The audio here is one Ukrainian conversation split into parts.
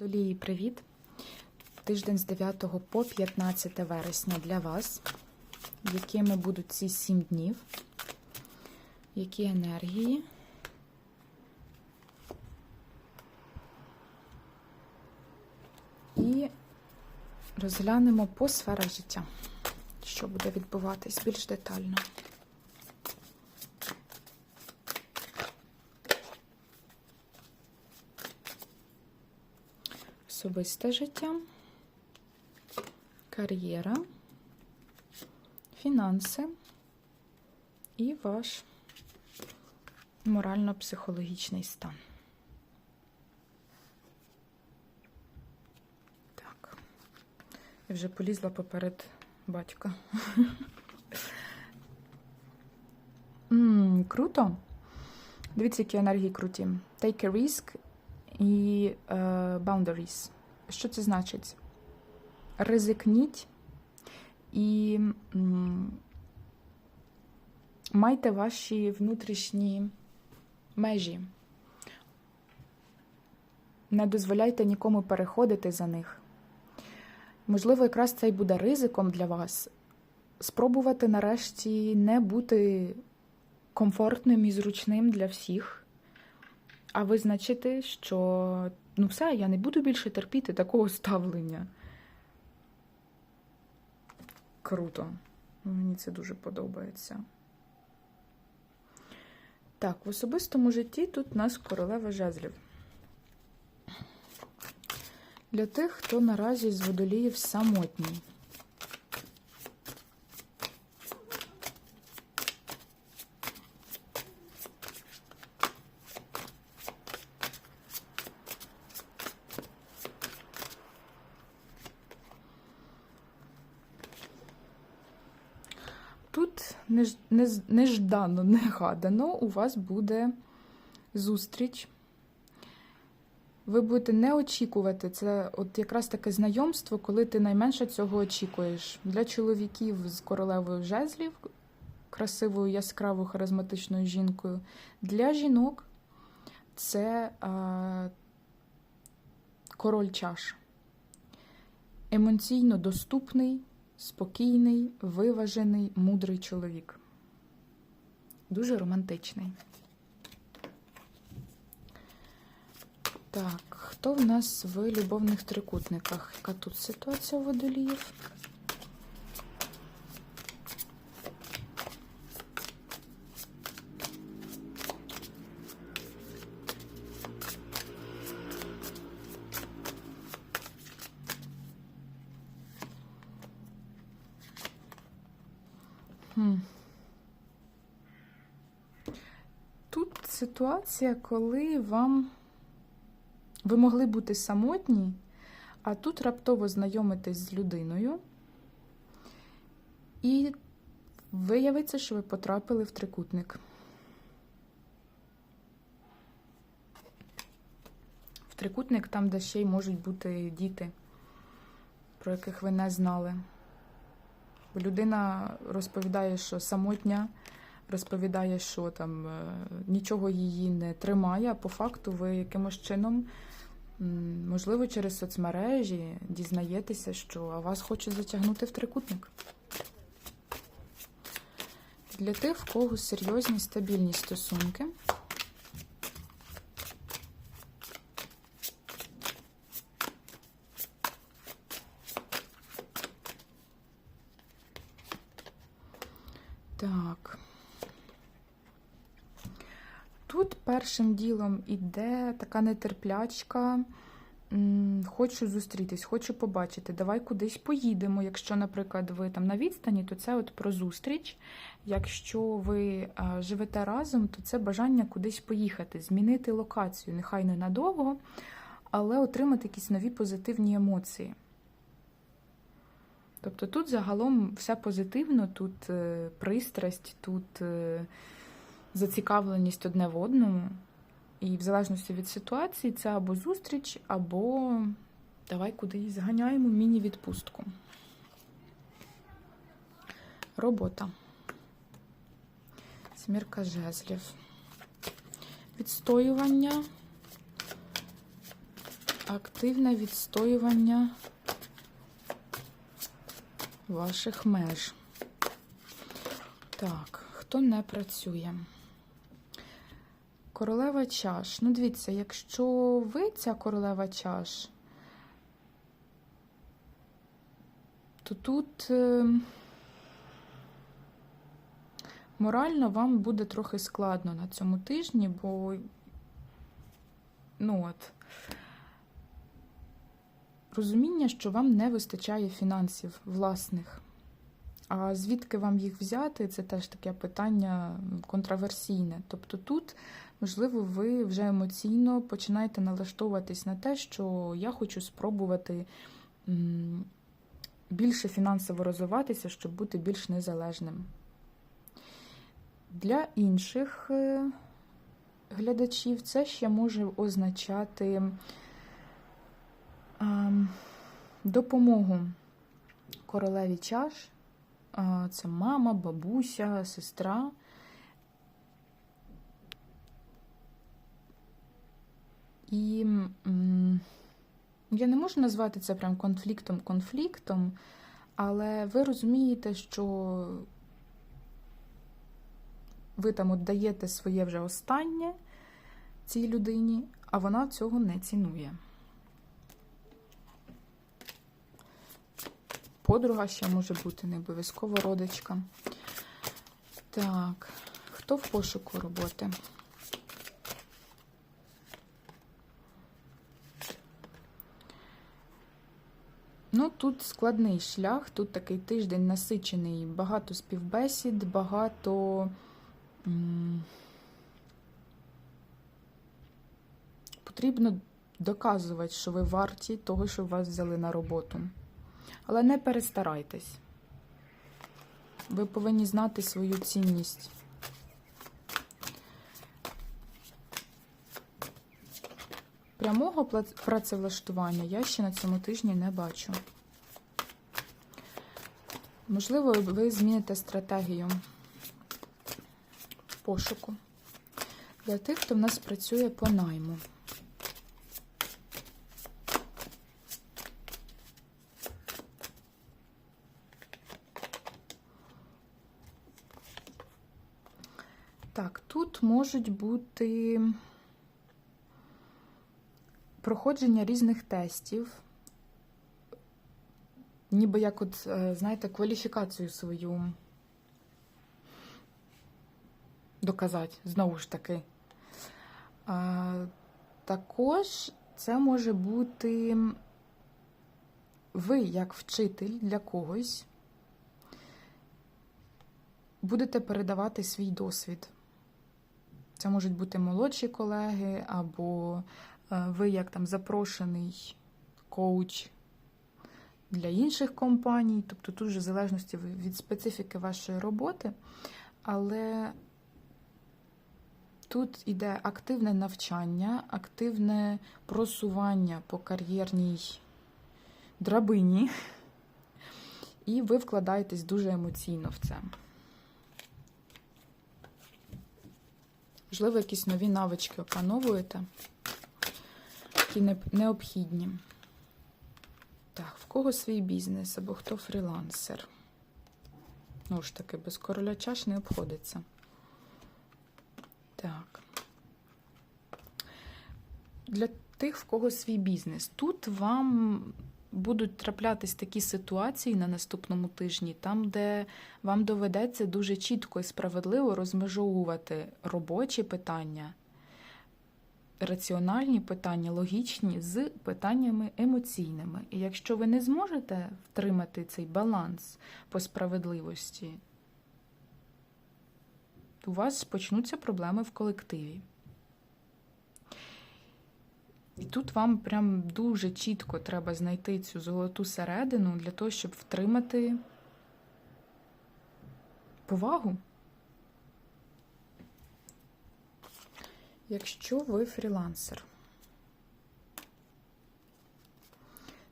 Водолії, привіт! Тиждень з 9 по 15 вересня для вас. Якими будуть ці 7 днів? Які енергії? І розглянемо по сферах життя, що буде відбуватись більш детально. Особисте життя, кар'єра, фінанси і ваш морально-психологічний стан. Так, я вже полізла поперед батька. Круто. Дивіться, які енергії круті. Take a risk і е, boundaries. Що це значить? Ризикніть і м, майте ваші внутрішні межі. Не дозволяйте нікому переходити за них. Можливо, якраз це й буде ризиком для вас. Спробувати нарешті не бути комфортним і зручним для всіх. А визначити, що ну все, я не буду більше терпіти такого ставлення. Круто. Мені це дуже подобається. Так, в особистому житті тут у нас королева жезлів. Для тих, хто наразі з водоліїв самотній. Неждано, негадано у вас буде зустріч. Ви будете не очікувати. Це от якраз таке знайомство, коли ти найменше цього очікуєш. Для чоловіків з королевою жезлів, красивою, яскравою, харизматичною жінкою. Для жінок це а, король чаш. Емоційно доступний, спокійний, виважений, мудрий чоловік. Дуже романтичний. Так, хто в нас в любовних трикутниках? Яка тут ситуація у водоліїв? Хм. Тут ситуація, коли вам ви могли бути самотні, а тут раптово знайомитесь з людиною, і виявиться, що ви потрапили в трикутник. В трикутник там, де ще й можуть бути діти, про яких ви не знали. Людина розповідає, що самотня, розповідає, що там е, нічого її не тримає, а по факту ви якимось чином, можливо, через соцмережі дізнаєтеся, що вас хочуть затягнути в трикутник. Для тих, в кого серйозні стабільні стосунки. Так. Тут першим ділом іде така нетерплячка. Хочу зустрітись, хочу побачити. Давай кудись поїдемо. Якщо, наприклад, ви там на відстані, то це от про зустріч. Якщо ви а, живете разом, то це бажання кудись поїхати, змінити локацію, нехай ненадовго, але отримати якісь нові позитивні емоції. Тобто тут загалом все позитивно, тут е, пристрасть, тут е, зацікавленість одне в одному. І в залежності від ситуації це або зустріч, або давай кудись зганяємо міні-відпустку. Робота. Смірка жезлів. Відстоювання. активне відстоювання ваших меж. Так, хто не працює? Королева чаш. Ну, дивіться, якщо ви ця королева чаш, то тут е, морально вам буде трохи складно на цьому тижні, бо ну от, розуміння, що вам не вистачає фінансів власних. А звідки вам їх взяти, це теж таке питання контраверсійне. Тобто тут, можливо, ви вже емоційно починаєте налаштовуватись на те, що я хочу спробувати більше фінансово розвиватися, щоб бути більш незалежним. Для інших е, глядачів це ще може означати ем, допомогу королеві чаш. Це мама, бабуся, сестра. І я не можу назвати це прям конфліктом-конфліктом, але ви розумієте, що ви там от даєте своє вже останнє цій людині, а вона цього не цінує. Подруга ще може бути, не обов'язково родичка. Так, хто в пошуку роботи? Ну, тут складний шлях, тут такий тиждень насичений, багато співбесід, багато. Потрібно доказувати, що ви варті того, що вас взяли на роботу. Але не перестарайтесь. Ви повинні знати свою цінність. Прямого працевлаштування я ще на цьому тижні не бачу. Можливо, ви зміните стратегію пошуку для тих, хто в нас працює по найму. Так, тут можуть бути проходження різних тестів, ніби як, от, е, знаєте, кваліфікацію свою доказати, знову ж таки. Також це може бути ви, як вчитель для когось, будете передавати свій досвід. Це можуть бути молодші колеги, або е, ви як там запрошений коуч для інших компаній. Тобто тут вже в залежності від специфіки вашої роботи. Але тут іде активне навчання, активне просування по кар'єрній драбині, і ви вкладаєтесь дуже емоційно в це. Можливо, якісь нові навички опановуєте, які необхідні. Кого свій бізнес або хто фрілансер? Ну ж таки, без короля чаш не обходиться. Так. Для тих, в кого свій бізнес. Тут вам будуть траплятись такі ситуації на наступному тижні, там, де вам доведеться дуже чітко і справедливо розмежовувати робочі питання, раціональні питання, логічні з питаннями емоційними. І якщо ви не зможете втримати цей баланс по справедливості, у вас почнуться проблеми в колективі. І тут вам прям дуже чітко треба знайти цю золоту середину для того, щоб втримати повагу. Якщо ви фрілансер.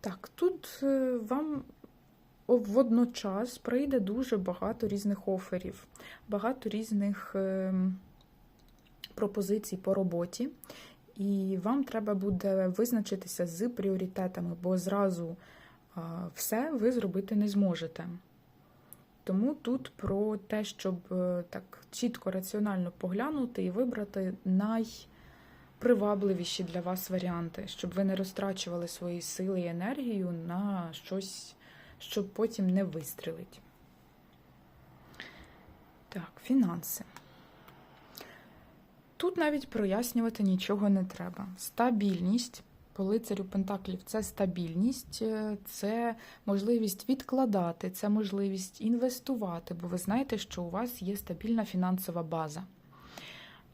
Так, тут е, вам водночас прийде дуже багато різних оферів, багато різних ем, пропозицій по роботі. і вам треба буде визначитися з пріоритетами, бо зразу все ви зробити не зможете. Тому тут про те, щоб е, так чітко раціонально поглянути і вибрати найпривабливіші для вас варіанти, щоб ви не розтрачували свої сили і енергію на щось, що потім не вистрілить. Так, фінанси. Тут навіть прояснювати нічого не треба. Стабільність по лицарю Пентаклів це стабільність, е, це можливість відкладати, це можливість інвестувати, бо ви знаєте, що у вас є стабільна фінансова база.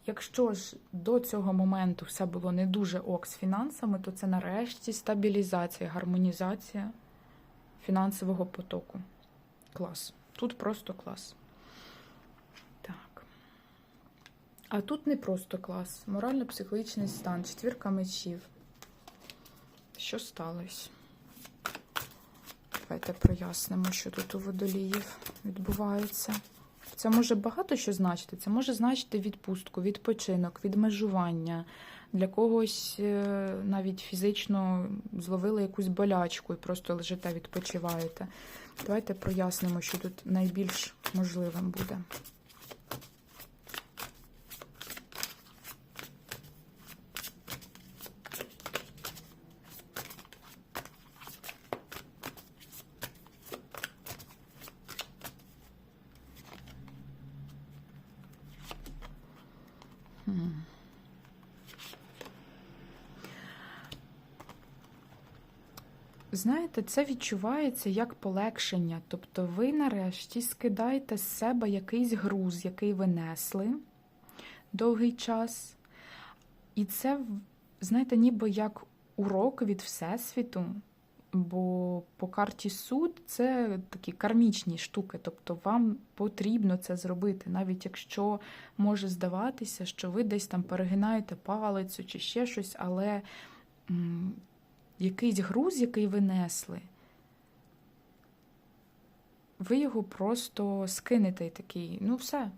Якщо ж до цього моменту все було не дуже ок з фінансами, то це нарешті стабілізація, гармонізація фінансового потоку. Клас. Тут просто клас. Так. А тут не просто клас. Морально-психологічний стан, четвірка мечів. Що сталося? Давайте прояснимо, що тут у водоліїв відбувається. Це може багато що значити. Це може значити відпустку, відпочинок, відмежування. Для когось е, навіть фізично зловили якусь болячку і просто лежите, відпочиваєте. Давайте прояснимо, що тут найбільш можливим буде. Знаєте, це відчувається як полегшення. Тобто ви нарешті скидаєте з себе якийсь груз, який ви несли довгий час. І це, знаєте, ніби як урок від Всесвіту. Бо по карті суд це такі кармічні штуки, тобто вам потрібно це зробити, навіть якщо може здаватися, що ви десь там перегинаєте палицю чи ще щось, але якийсь груз, який ви несли, ви його просто скинете і такий, ну все.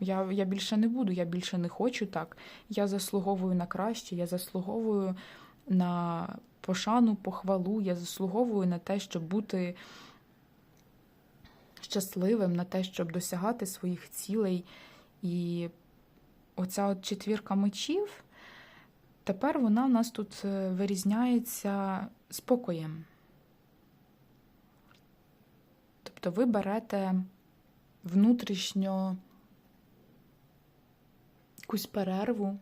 Я, Я більше не буду, я більше не хочу так. Я заслуговую на краще, я заслуговую на пошану, похвалу, я заслуговую на те, щоб бути щасливим, на те, щоб досягати своїх цілей. І оця от четвірка мечів, тепер вона в нас тут е, вирізняється спокоєм. Тобто ви берете внутрішньо якусь перерву.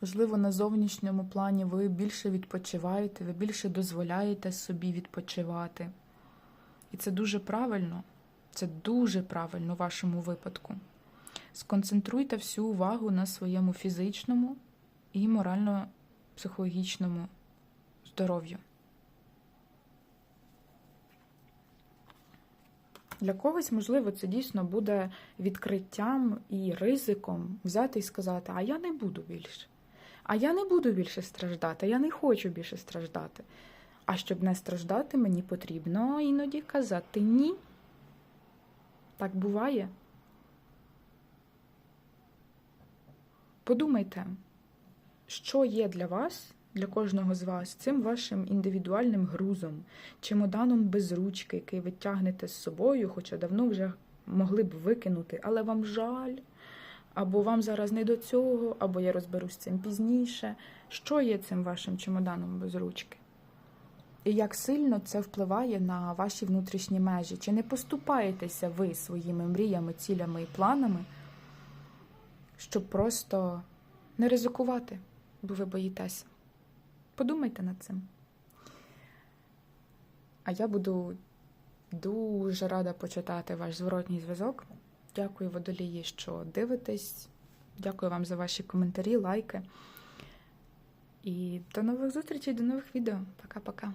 Можливо, на зовнішньому плані ви більше відпочиваєте, ви більше дозволяєте собі відпочивати. І це дуже правильно, це дуже правильно в вашому випадку. Сконцентруйте всю увагу на своєму фізичному і морально-психологічному здоров'ю. Для когось, можливо, це дійсно буде відкриттям і ризиком взяти і сказати, а я не буду більше. А я не буду більше страждати, я не хочу більше страждати. А щоб не страждати, мені потрібно іноді казати ні. Так буває. Подумайте, що є для вас, для кожного з вас, цим вашим індивідуальним грузом, чемоданом без ручки, який ви тягнете з собою, хоча давно вже могли б викинути, але вам жаль. Або вам зараз не до цього, або я розберусь цим пізніше. Що є цим вашим чемоданом без ручки? І як сильно це впливає на ваші внутрішні межі? Чи не поступаєтеся ви своїми мріями, цілями і планами, щоб просто не ризикувати, бо ви боїтесь. Подумайте над цим. А я буду дуже рада почитати ваш зворотній зв'язок. Дякую, водолії, що дивитесь. Дякую вам за ваші коментарі, лайки. І до нових зустрічей, до нових відео. Пока-пока.